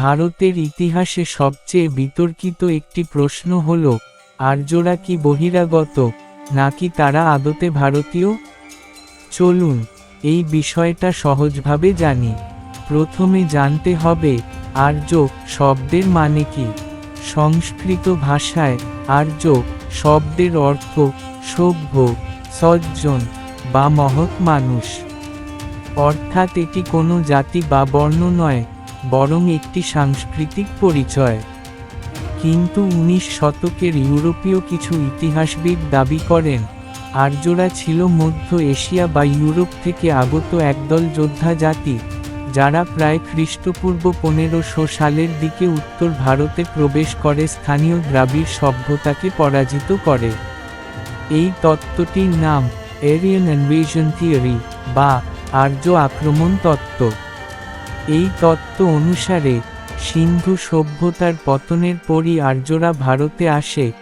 ভারতের ইতিহাসে সবচেয়ে বিতর্কিত একটি প্রশ্ন হল, আর্যরা কি বহিরাগত, নাকি তারা আদতে ভারতীয়? চলুন, এই বিষয়টা সহজভাবে জানি। প্রথমে জানতে হবে, আর্য শব্দের মানে কি? সংস্কৃত ভাষায়, আর্য শব্দের অর্থ সভ্য, সজ্জন বা মহৎ মানুষ। অর্থাৎ এটি কোনো জাতি বা বর্ণ নয় বরং একটি সাংস্কৃতিক পরিচয়। কিন্তু উনিশ শতকের ইউরোপীয় কিছু ইতিহাসবিদ দাবি করেন, আর্যরা ছিল মধ্য এশিয়া বা ইউরোপ থেকে আগত একদল যোদ্ধা জাতি, যারা প্রায় খ্রিস্টপূর্ব পনেরোশো সালের দিকে উত্তর ভারতে প্রবেশ করে স্থানীয় দ্রাবিড় সভ্যতাকে পরাজিত করে। এই তত্ত্বটির নাম এরিয়ান ইনভেশন থিওরি বা আর্য আক্রমণ তত্ত্ব এই তত্ত্ব অনুসারে সিন্ধু সভ্যতার পতনের পরই আর্যরা ভারতে আসে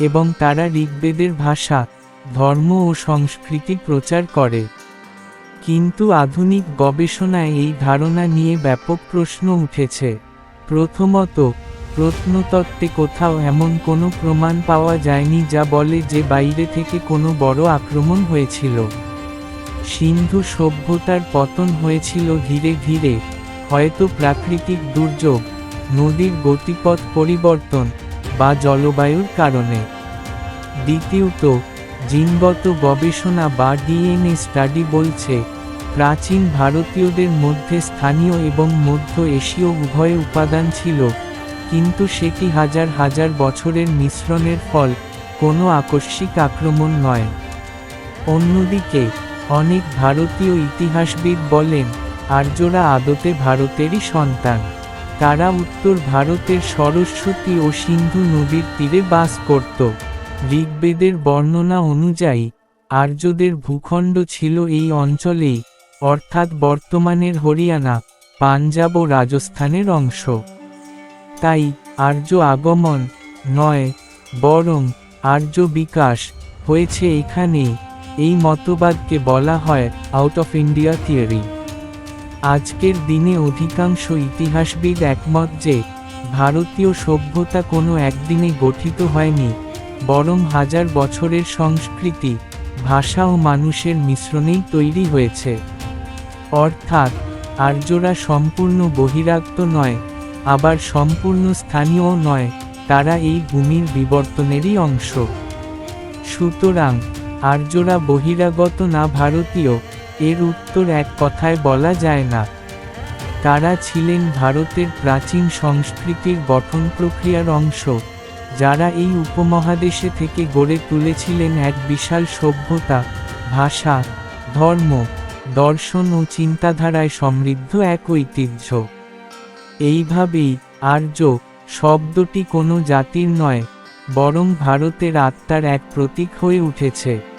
এবং তারা ঋগ্বেদের ভাষা, ধর্ম ও সংস্কৃতি প্রচার করে। কিন্তু আধুনিক গবেষণায় এই ধারণা নিয়ে ব্যাপক প্রশ্ন উঠেছে। প্রথমত, প্রত্নতত্ত্বে কোথাও এমন কোনো প্রমাণ পাওয়া যায়নি যা বলে যে বাইরে থেকে কোনো বড় আক্রমণ হয়েছিল। সিন্ধু সভ্যতার পতন হয়েছিল ধীরে ধীরে হয়তো প্রাকৃতিক দুর্যোগ, নদীর গতিপথ পরিবর্তন বা জলবায়ুর কারণে। দ্বিতীয়ত, জিনগত গবেষণা বা ডিএনএ স্টাডি বলছে, প্রাচীন ভারতীয়দের মধ্যে স্থানীয় এবং মধ্য এশীয় উভয় উপাদান ছিল, কিন্তু সেটি হাজার হাজার বছরের মিশ্রণের ফল, কোনো আকস্মিক আক্রমণ নয়। অন্যদিকে, অনেক ভারতীয় ইতিহাসবিদ বলেন আর্যরা আদতে ভারতেরই সন্তান। তারা উত্তর ভারতের সরস্বতী ও সিন্ধু নদীর তীরে বাস করত। ঋগ্বেদের বর্ণনা অনুযায়ী, আর্যদের ভূখণ্ড ছিল এই অঞ্চলেই, অর্থাৎ বর্তমানের হরিয়ানা, পাঞ্জাব ও রাজস্থানের অংশ। তাই, আর্য আগমন, নয়, বরং আর্য বিকাশ হয়েছে এখানেই, এই মতবাদকে বলা হয় আউট অফ ইন্ডিয়া থিওরি আজকের দিনে অধিকাংশ ইতিহাসবিদ একমত যে, ভারতীয় সভ্যতা কোনো একদিনে গঠিত হয়নি, বরং হাজার বছরের সংস্কৃতি, ভাষা ও মানুষের মিশ্রণেই তৈরি হয়েছে। অর্থাৎ, আর্যরা সম্পূর্ণ বহিরাগত নয়, আবার সম্পূর্ণ স্থানীয় নয়, তারা এই ভূমির বিবর্তনেরই অংশ। সুতরাং, আর্যরা বহিরাগত না ভারতীয় এর উত্তর এক কথায় বলা যায় না। তারা ছিলেন ভারতের প্রাচীন সংস্কৃতির গঠন প্রক্রিয়ার অংশ, যারা এই উপমহাদেশে থেকে গড়ে তুলেছিলেন এক বিশাল সভ্যতা, ভাষা, ধর্ম, দর্শন ও চিন্তাধারায় সমৃদ্ধ এক ঐতিহ্য। এইভাবেই আর্য শব্দটি কোনো জাতির নয়, বরং ভারতের আত্মার এক প্রতীক হয়ে উঠেছে।